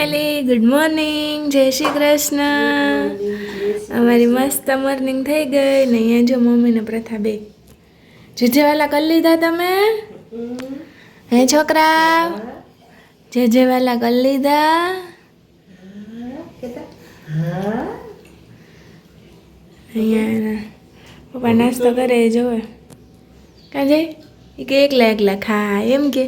Family good morning જય શ્રી કૃષ્ણ. અમારી મસ્ત મોર્નિંગ થઈ ગઈ ને અહીંયા જો મમ્મી ને પ્રથા બે જેજેવાલા કરી લીધા તમે? હે છોકરા? જેજેવાલા કરી લીધા? અહીંયા પપ્પા નાસ્તો કરે એ જોવે. કાં જાય કે એકલા એકલા ખા એમ કે.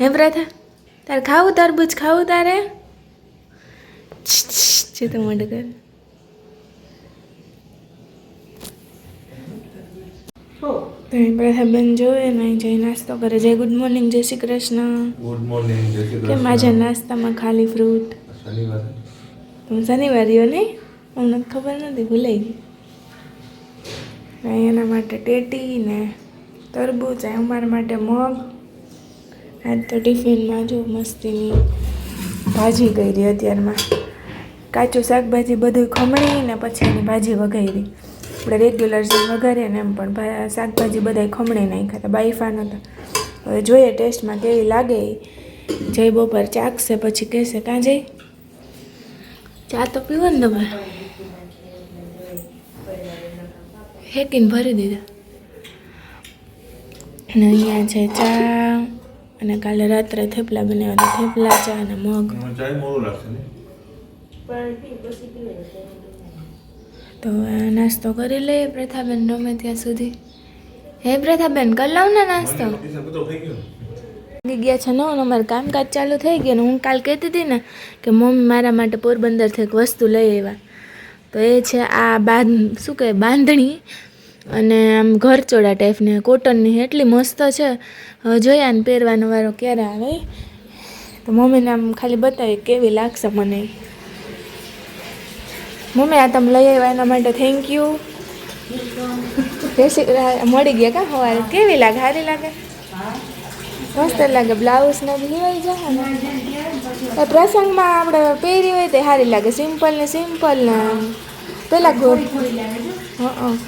હે પ્રથા? તારે ખાવું તરબૂચ ખાવું તારે? છે તો મોઢું કર. ઘણી બધા પ્રથાબેન જોવે ને જઈ નાસ્તો કરે. જય ગુડ મોર્નિંગ જય શ્રી કૃષ્ણ. ગુડ મોર્નિંગ જય શ્રી કેમ આજે નાસ્તામાં ખાલી ફ્રૂટ શનિવાર. તમે શનિવારીઓ નહીં? અમને ખબર નથી ભૂલાઈ ગઈ. એના માટે ટેટી ને તરબૂચ અમારા માટે મગ. આજ તો ટિફિનમાં જો મસ્તીની ભાજી કરી અત્યારમાં. કાચું શાકભાજી બધું ખમણી ને પછી એની ભાજી વઘારી આપણે રેગ્યુલર જે વઘારીએ ને એમ પણ શાકભાજી બધા ખમણી નાખ્યા હતા બાઈફા નહોતા હવે જોઈએ ટેસ્ટમાં કેવી લાગે. જય બપોર ચાખશે પછી કહેશે કાં જઈ ચા તો પીવો ને તમે હેકીને ભરી દીધા. અને અહીંયા છે ચા. અને કાલે રાત્રે થેપલા બનાવ્યા હતા. થેપલા ચા અને મગ. તો નાસ્તો કરી લઈએ પ્રથાબેન રમે ત્યાં સુધી. હે પ્રથાબેન કરી લઉં ને નાસ્તો? ગયો છે ને અમારું કામકાજ ચાલુ થઈ ગયું ને હું કાલ કહેતી હતી ને કે મમ્મી મારા માટે પોરબંદરથી એક વસ્તુ લઈ આવ્યા. તો એ છે આ બાંધ શું કહે બાંધણી. અને આમ ઘરચોળા ટાઈપની કોટનની એટલી મસ્ત છે. હવે જોયા ને પહેરવાનો વારો ક્યારે આવે. તો મમ્મીને આમ ખાલી બતાવી કેવી લાગશે મને. મમ્મી આ તમે લઈ આવ્યા એના માટે થેન્ક યુ મળી ગયા કા સવારે કેવી લાગે? સારી લાગે? મસ્ત લાગે. બ્લાઉઝ ને લેવાઈ જાય ને. પ્રસંગમાં આપણે પહેરી હોય તે સારી લાગે. સિમ્પલ ને સિમ્પલ ને પેલા હં.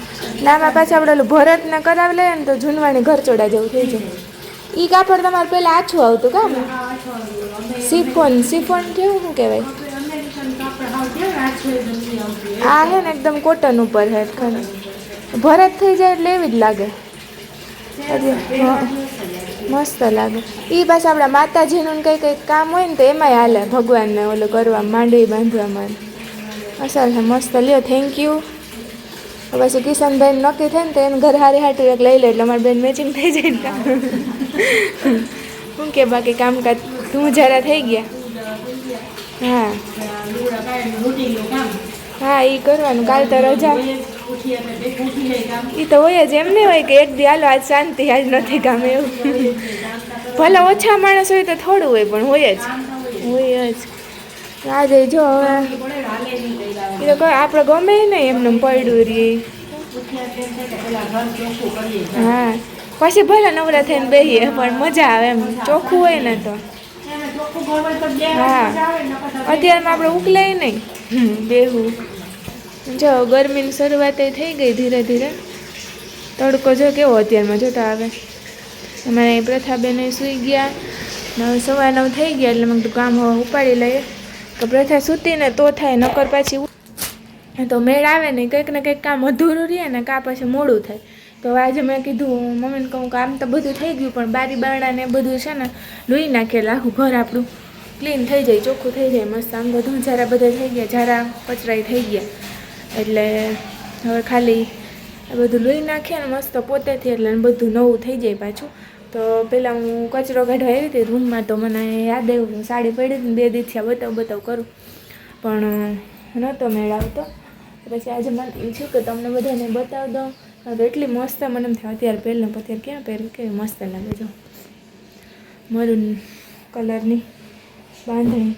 ને આમાં પાછું આપણે ઓલું ભરત ને કરાવી લઈએ ને તો જૂનવાણી ઘરચોડા જેવું થઈ જાય. એ કાપડ તમારે પહેલાં આછું આવતું કામ? સિફોન સિફોન કેવું શું કહેવાય? આ હે ને એકદમ કોટન ઉપર હે ખરું. ભરત થઈ જાય એટલે એવી જ લાગે. મસ્ત લાગે. એ પાછા આપણા માતાજીનું કંઈ કંઈક કામ હોય ને તો એમાંય હાલે ભગવાનને ઓલું કરવા માંડવી બાંધવામાં અસલ છે મસ્ત. લ્યો થેન્ક યુ પછી કિશનભાઈ નક્કી થાય ને તો એને ઘર હારી હાટું એક લઈ લે એટલે અમારી બેન મેચિંગ થઈ જાય શું કે બાકી કામકાજ તું જરા થઈ ગયા. હા. હા એ કરવાનું. કાલ તો રજા. એ તો હોય જ એમ નહીં હોય કે એક દી હાલો, આજ શાંતિ, આજ નથી કામ એવું. ભલે ઓછા માણસ હોય તો થોડું હોય, પણ હોય જ. હોય જ. આજે જો હવે. એ તો આપણે ગમે નહીં એમને પડ્યું રે. હા. પછી ભલે નવરા થઈને બેહીએ, પણ મજા આવે એમ. ચોખ્ખું હોય ને તો. હા. અત્યારમાં આપણે ઉકલાય નહીં. બેહું. જો, ગરમીની શરૂઆત થઈ ગઈ ધીરે ધીરે. તડકો જો કેવો અત્યારમાં જોતો આવે. અમારે પ્રથાબેન સૂઈ ગયા. નવ સવા નવ થઈ ગયા એટલે મેં કામ હવે ઉપાડી લઈએ. કે પ્રથા સૂતીને તો થાય, નકર પાછી તો મેળ આવે ને, કંઈક ને કંઈક કામ અધૂરું રહે ને, કાં પછી મોડું થાય. તો આજે મેં કીધું, મમ્મીને કહું કે આમ તો બધું થઈ ગયું, પણ બારી બારણા ને બધું છે ને, લૂઈ નાખેલું આખું ઘર આપણું. ક્લીન થઈ જાય, ચોખ્ખું થઈ જાય, મસ્ત આમ બધું ઝારા બધા થઈ ગયા, ઝારા કચરાઈ થઈ ગયા. એટલે હવે ખાલી બધું લોહી નાખીએ ને, મસ્ત પોતેથી એટલે બધું નવું થઈ જાય પાછું. તો પહેલાં હું કચરો કાઢવા આવી હતી રૂમમાં તો મને યાદ આવ્યું હું સાડી પડી હતી બે દિવસથી આ બતાવ બતાવ કરું. પણ નહોતો મેળ આવતો પછી આજે મને થયું કે તમને બધાને બતાવી દઉં. તો એટલી મસ્ત મને એમ થાય, અત્યારે પહેલાં અત્યારે ક્યાં પહેર્યું કેવી મસ્ત લાગે જો. મરૂન કલરની બાંધણી.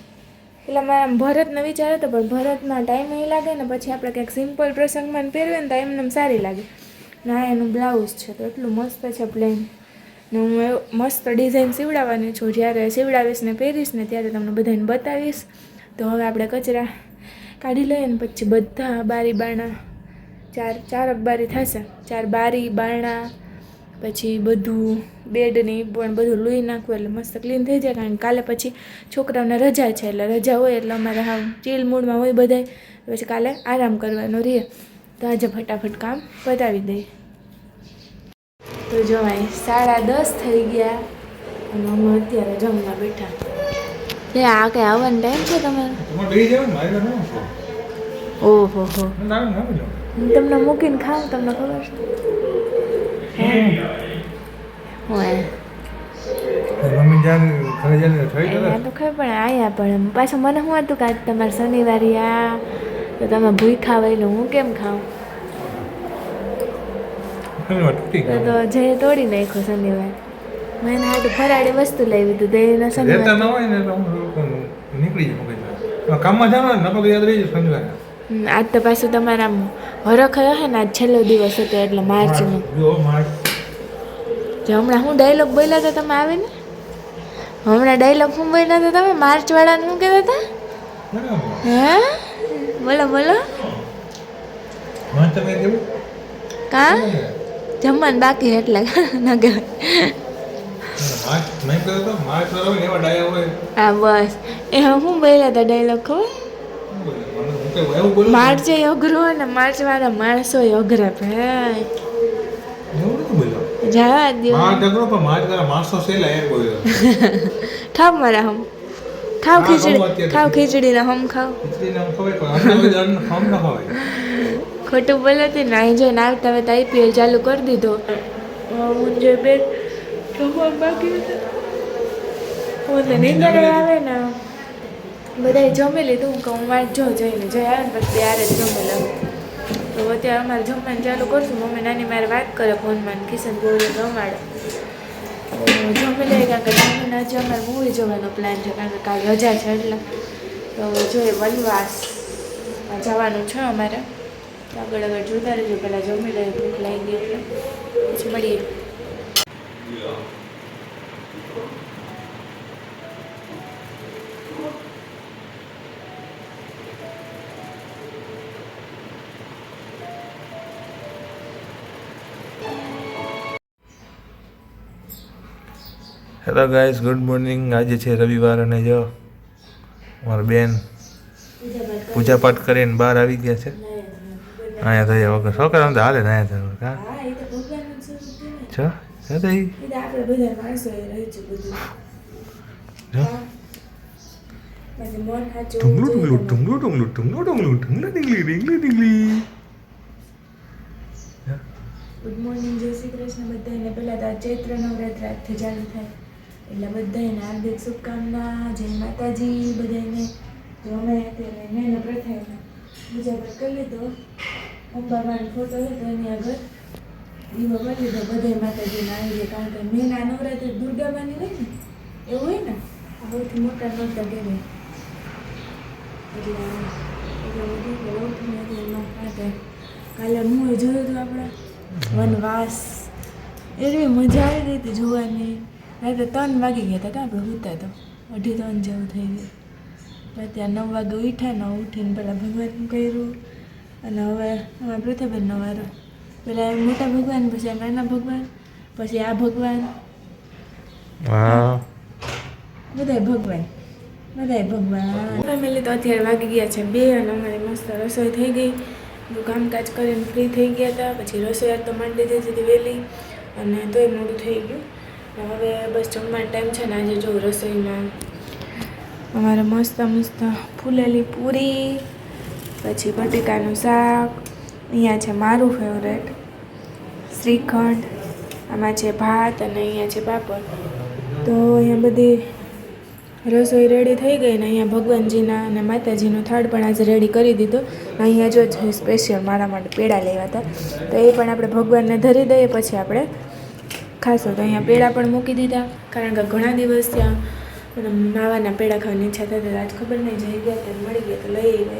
એટલે આમ ભરતનો વિચાર હતો, પણ ભરતમાં ટાઈમ એ લાગે ને પછી આપણે કંઈક સિમ્પલ પ્રસંગમાં પહેરવે ને તો એમને એમ સારી લાગે. ના એનું બ્લાઉઝ છે તો એટલું મસ્ત છે પ્લેન ને હું મસ્ત ડિઝાઇન સીવડાવવાની છું. જ્યારે સીવડાવીશ ને પહેરીશ ને ત્યારે તમને બધાને બતાવીશ. તો હવે આપણે કચરા કાઢી લઈએ ને પછી બધા બારી બારણા ચાર ચાર બારી થશે. ચાર બારી, બારણા, પછી બધું બેડની પણ બધું લૂઈ નાખવું એટલે મસ્ત ક્લીન થઈ જાય. કારણ કે કાલે પછી છોકરાઓને રજા છે એટલે રજા હોય એટલે અમારે હા ચીલ મૂડમાં હોય બધાય. પછી કાલે આરામ કરવાનો રહે તો આજે ફટાફટ કામ પતાવી દઈએ. તો જવાય સાડા દસ થઈ ગયા. અને અમે અત્યારે જમવા બેઠા. એ આ કઈ આવવાનો ટાઈમ છે તમારો ઓહો હો. હું તમને મૂકીને ખાઉં તમને ખબર છે? પણ આયા પણ પાછું મને શું હતું કે તમારે શનિવારે આ તો તમે ભૂઈ ખાવા એટલે હું કેમ ખાઉં? તો તો જે તોડી નાખ્યો શનિવાર. મેં એના હાટું ફરાળી વસ્તુ લાવી તો એના શનિવાર ન હોય ને તો નીકળી જાય. કામમાં જાવ ને નકર યાદ રહી જાય શનિવારે. આજ તો પાછું તમારા હરખ હે ને આજ છેલ્લો દિવસ હતો એટલે માર્ચનો. જે હમણાં હું ડાયલોગ બોલ્યા તો તમે આવે ને? હમણાં ડાયલોગ હું બોલ્યા તો તમે માર્ચ વાળાને શું કહેતા હતા. હે? બોલો બોલો. કા? જમવાનું બાકી એટલે ન હા બસ. એ હું બોલ્યા હતા ડાયલોગ ખબર? માર્ચ અઘરો અને માર્ચ વાળા માણસો અઘરા ભાઈ. જવા દો માણસો ઠાવ મારા હમ. ખાવ ખીચડી ખાવ ખીચડી. ના હમ ખાવ. ખીચડી ના હમ ખાવ હમ ના ખાવ ખોટું બોલો ને અહીં જોઈને આવતા હવે તો આઈપીએલ ચાલુ કરી દીધો. હું જે બે જમવા બાકી હતા હું તો નીંદર આવે ને. બધાએ જમી લીધું. હું કહું મારે જો જઈને જઈ આવે ને પછી ત્યારે જ જમી લઉં. તો અત્યારે અમારે જમવાનું ચાલુ કરશું. મમ્મી નાની મારે વાત કરે ફોનમાં કિશન ગોળે જમાડે તો જમી લઈએ કારણ કે જમીને હજી અમારે મૂવી જવાનો પ્લાન છે કારણ કે કાલે રજા છે એટલે. તો જોઈએ વનવાસ જવાનું છે અમારે. તો આગળ જોતા રહેજો. પહેલાં જમી લઈએ ભૂખ લાગી ગઈ એટલે પછી મળીએ. હેલો ગાઈઝ ગુડ મોર્નિંગ આજે છે રવિવાર અને જો મારા બેન પૂજાપાઠ કરીને બહાર આવી ગયા છે. અહીંયા થઈ વગર છોકરા તો હાલે ને થાય કા છે છો તો ઈ? એ આપણે બધા માણસો એ રહે છે બધું જો હા. મન સાચું ઢુંગલું જોઈએ ઢુંગલું ઢુંગલું ઢુંગલું ઢુંગલું ઢુંગલું ઢીંગલી ઢીંગલી ઢીંગલી ગુડ મોર્નિંગ જય શ્રી કૃષ્ણ બધાને પહેલાં તો ચૈત્ર નવરાત્ર આજથી ચાલુ થાય. એટલે બધાને હાર્દિક શુભકામના જય માતાજી બધાને તો અમે અત્યારે પ્રથા પૂજા કરી લીધો. અંબામાનો ફોટો છે, તો એની આગળ દીવો કરી લીધો બધાય માતાજીને આવી જાય કારણ કે મેના નવરાત્રિ દુર્ગામાની હોય ને એવું હોય ને? સૌથી મોટા નોરતા કહેવાય એટલે એટલે બધું કાલે હું જોયું હતું આપણે વનવાસ. એવી મજા આવી ગઈ હતી જોવાની. રાતે ત્રણ વાગી ગયા હતા કે આપણે સૂતા તો? અઢી ત્રણ જેવું થઈ ગયું. ત્યાં નવ વાગે ઉઠ્યા ને ઉઠીને પહેલાં ભગવાન કર્યું. અને હવે અમારા પૃથ્વીબેનનો વારો પેલા મોટા ભગવાન પછી આ નાના ભગવાન પછી આ ભગવાન. હા. બધાય ભગવાન બધાય ભગવાન. ફેમિલી તો અત્યારે વાગી ગયા છે બે અને અમારી મસ્ત રસોઈ થઈ ગઈ. બધું કામકાજ કરીને ફ્રી થઈ ગયા હતા. પછી રસોઈ તો માંડી દીધી હતી વહેલી. અને તોય મોડું થઈ ગયું. હવે બસ જમવાનો ટાઈમ છે ને આજે જો રસોઈમાં. અમારે મસ્ત મસ્ત ફૂલેલી પૂરી પછી બટેકાનું શાક, અહીંયા છે મારું ફેવરેટ શ્રીખંડ, આમાં છે ભાત અને અહીંયા છે પાપડ. તો અહીંયા બધી રસોઈ રેડી થઈ ગઈ ને અહીંયા ભગવાનજીના અને માતાજીનો થાળ પણ આજે રેડી કરી દીધો. અહીંયા જો સ્પેશિયલ મારા માટે પેડા લેવા હતા. તો એ પણ આપણે ભગવાનને ધરી દઈએ, પછી આપણે ખાસો તો અહીંયા પેડા પણ મૂકી દીધા, કારણ કે ઘણા દિવસ ત્યાં માવાના પેડા ખાવાની ઈચ્છા થતી આજ ખબર નહીં, જઈ ગયા ત્યાં મળી ગયા તો, લઈ અને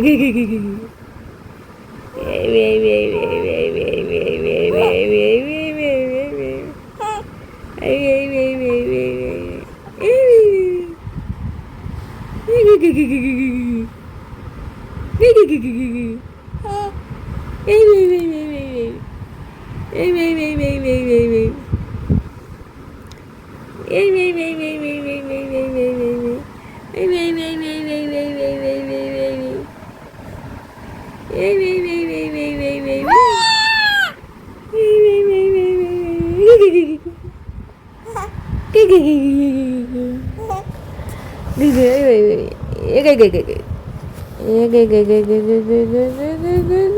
এই এই এই এই এই এই এই এই এই এই এই এই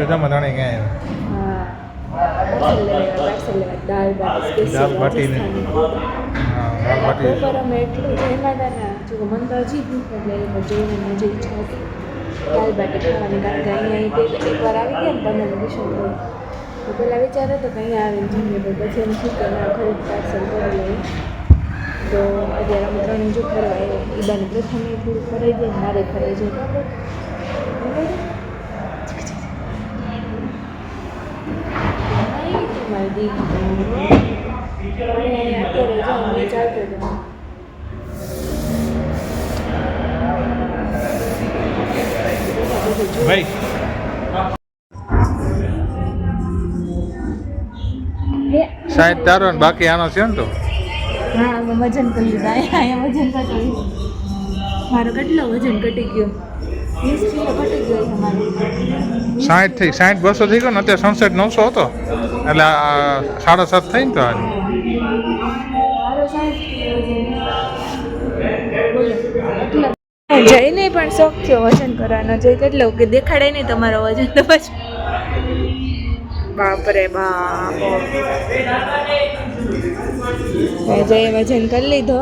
કેમ છો ક્યાં અમે એટલું જમ્યા જો મન તો હજી એટલે જોઈને મને જે ઈચ્છા હતી દાળ બાટી ખાવાની કારણ કે આવી ગયા ને તમે પર તો પહેલાં વિચારે તો કે અહીંયા આવીને જમીએ પણ પછી એમ થયું કે ના ખરીદ પાર્સલ કરી તો અત્યારે અમે ત્રણ જો બાને પ્રથમ થોડું ફરાઈ જાય મારે ફરાઈ જાય બરાબર અત્યારે ચાલતો હતો. ભાઈ. સાહેબ તારો ને બાકી આનો છે ને તો? હા વજન કરી લીધા અહીંયા વજન ઘટાડ્યું મારો કેટલો વજન ઘટી ગયો? સાઠ થઈ સાઠ બસો થઈ ગયો ને, અત્યારે સનસેટ નવસો હતો. એટલે સાડા સાત થઈ ને તો આજે. જઈને પણ શોખ થયો વજન કરવાનો. જઈ કેટલો કે દેખાડે નહીં તમારો વજન, તો પછી બાપરે બાપ. જઈએ વજન કરી લીધો.